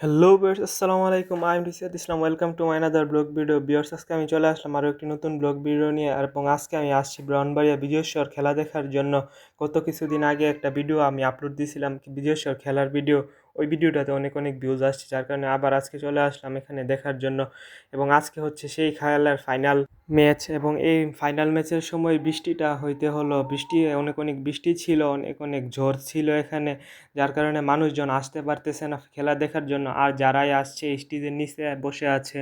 Hello viewers আসসালামু আলাইকুম I am Risad Islam welcome to my other blog video viewers আজকে আমি চলে আসলাম আরও একটি নতুন ব্লগ ভিডিও নিয়ে এবং আজকে আমি আসছি ব্রাউনবাড়িয়া বিজয়েশ্বর খেলা দেখার জন্য। গত কিছুদিন আগে একটা ভিডিও আমি আপলোড দিয়েছিলাম বিজয়েশ্বর খেলার ভিডিও ওই ভিডিওটাতে অনেক অনেক ভিউজ আসছে, যার কারণে আবার আজকে চলে আসলাম এখানে দেখার জন্য। এবং আজকে হচ্ছে সেই খেলার ফাইনাল ম্যাচ এবং এই ফাইনাল ম্যাচের সময় বৃষ্টিটা হইতে হলো। বৃষ্টি, অনেক অনেক বৃষ্টি ছিল, অনেক অনেক ঝড় ছিল এখানে, যার কারণে মানুষজন আসতে পারতেছে না খেলা দেখার জন্য। আর যারাই আসছে, স্টেজের নিচে বসে আছে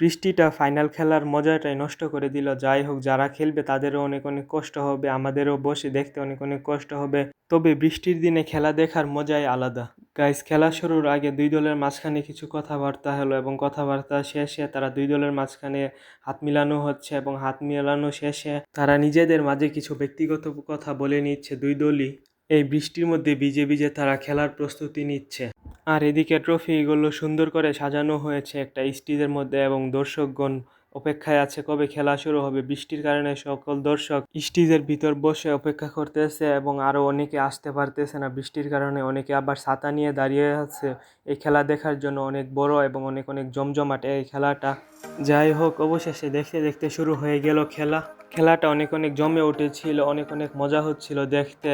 বৃষ্টিটা ফাইনাল খেলার মজাটাই নষ্ট করে দিল। যাই হোক, যারা খেলবে তাদেরও অনেক অনেক কষ্ট হবে, আমাদেরও বসে দেখতে অনেক অনেক কষ্ট হবে। তবে বৃষ্টির দিনে খেলা দেখার মজাই আলাদা। গাইস খেলা শুরুর আগে দুই দলের মাঝখানে কিছু কথাবার্তা হলো এবং কথাবার্তা শেষে তারা দুই দলের মাঝখানে হাত মিলানো হচ্ছে এবং হাত মিলানো শেষে তারা নিজেদের মাঝে কিছু ব্যক্তিগত কথা বলে নিচ্ছে। দুই দলই এই বৃষ্টির মধ্যে ভিজে ভিজে তারা খেলার প্রস্তুতি নিচ্ছে। আর এদিকে ট্রফিগুলো সুন্দর করে সাজানো হয়েছে একটা স্টেজের মধ্যে এবং দর্শকগণ অপেক্ষায় আছে কবে খেলা শুরু হবে। বৃষ্টির কারণে সকল দর্শক স্টেজের ভিতর বসে অপেক্ষা করতেছে এবং আরও অনেকে আসতে পারতেছে না। বৃষ্টির কারণে অনেকে আবার ছাতা নিয়ে দাঁড়িয়ে আছে। এই খেলা দেখার জন্য অনেক বড় এবং অনেক অনেক জমজমাট এই খেলাটা। যাই হোক, অবশেষে দেখতে দেখতে শুরু হয়ে গেল খেলা। খেলাটা অনেক অনেক জমে উঠেছিল, অনেক অনেক মজা হচ্ছিল দেখতে।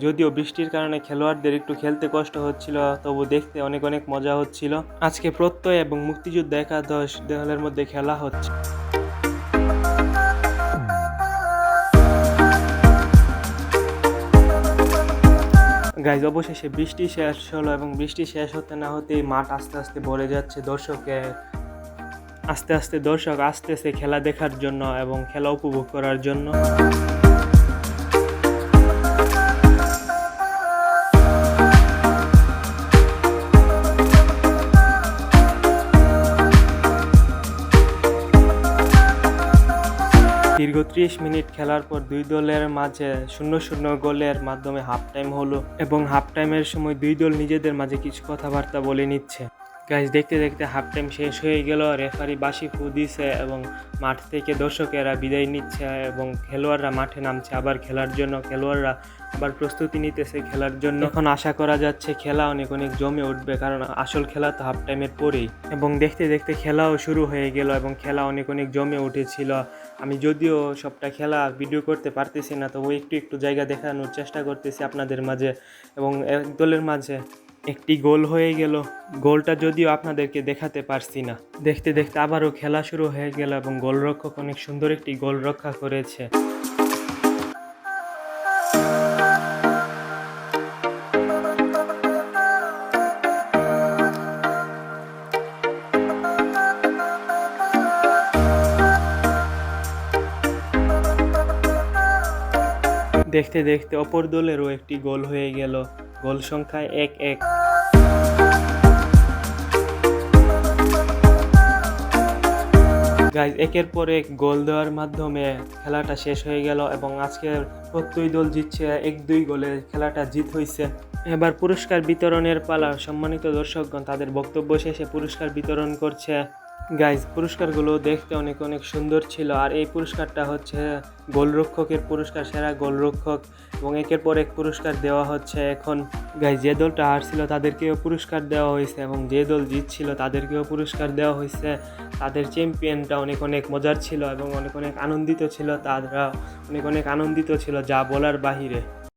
যদিও বৃষ্টির কারণে খেলোয়াড়দের একটু খেলতে কষ্ট হচ্ছিল, তবু দেখতে অনেক অনেক মজা হচ্ছিল। আজকে প্রত্যয় এবং মুক্তিযুদ্ধ একাদশ দলের মধ্যে খেলা হচ্ছে। গাইজ অবশেষে বৃষ্টি শেষ হলো এবং বৃষ্টি শেষ হতে না হতেই মাঠ আস্তে আস্তে ভরে যাচ্ছে দর্শকে আস্তে আস্তে দর্শক আসতেছে খেলা দেখার জন্য এবং খেলা উপভোগ করার জন্য। দীর্ঘ ত্রিশ মিনিট খেলার পর দুই দলের মাঝে শূন্য শূন্য গোলের মাধ্যমে হাফ টাইম হলো এবং হাফ টাইমের সময় দুই দল নিজেদের মাঝে কিছু কথাবার্তা বলে নিচ্ছে। গাইজ দেখতে দেখতে হাফ টাইম শেষ হয়ে গেল রেফারি বাসি ফু দিছে এবং মাঠ থেকে দর্শকেরা বিদায় নিচ্ছে এবং খেলোয়াড়রা মাঠে নামছে। আবার খেলার জন্য খেলোয়াড়রা আবার প্রস্তুতি নিতেছে খেলার জন্য। এখন আশা করা যাচ্ছে খেলা অনেক অনেক জমে উঠবে, কারণ আসল খেলা তো হাফ টাইমের পরেই। এবং দেখতে দেখতে খেলাও শুরু হয়ে গেল এবং খেলা অনেক অনেক জমে উঠেছিল। আমি যদিও সবটা খেলা ভিডিও করতে পারতেছি না, তবু একটু একটু জায়গা দেখানোর চেষ্টা করতেছি আপনাদের মাঝে এবং এক দলের মাঝে। একটি গোল হয়ে গেল। গোলটা যদিও আপনাদেরকে দেখাতে পারছি না। দেখতে দেখতে আবারও খেলা শুরু হয়ে গেল এবং গোলরক্ষক অনেক সুন্দর একটি গোল রক্ষা করেছে। দেখতে দেখতে অপর দলেরও একটি গোল হয়ে গেল। গোল সংখ্যা এক এক। গাইজ একের পর এক গোল দেওয়ার মাধ্যমে খেলাটা শেষ হয়ে গেল এবং আজকের প্রত্যেক দল জিতছে, এক দুই গোলে খেলাটা জিত হয়েছে এবার পুরস্কার বিতরণের পালা, সম্মানিত দর্শকগণ, তাদের বক্তব্য শেষে পুরস্কার বিতরণ করছে গাইজ পুরস্কারগুলো দেখতে অনেক অনেক সুন্দর ছিল। আর এই পুরস্কারটা হচ্ছে গোলরক্ষকের পুরস্কার, সেরা গোলরক্ষক। এবং একের পর এক পুরস্কার দেওয়া হচ্ছে। এখন গাইজ যে দলটা হারছিল তাদেরকেও পুরস্কার দেওয়া হয়েছে। এবং যে দল জিতছিল তাদেরকেও পুরস্কার দেওয়া হয়েছে। তাদের চ্যাম্পিয়নটা অনেক অনেক মজার ছিল এবং অনেক অনেক আনন্দিত ছিল। তারা অনেক অনেক আনন্দিত ছিল যা বলার বাহিরে।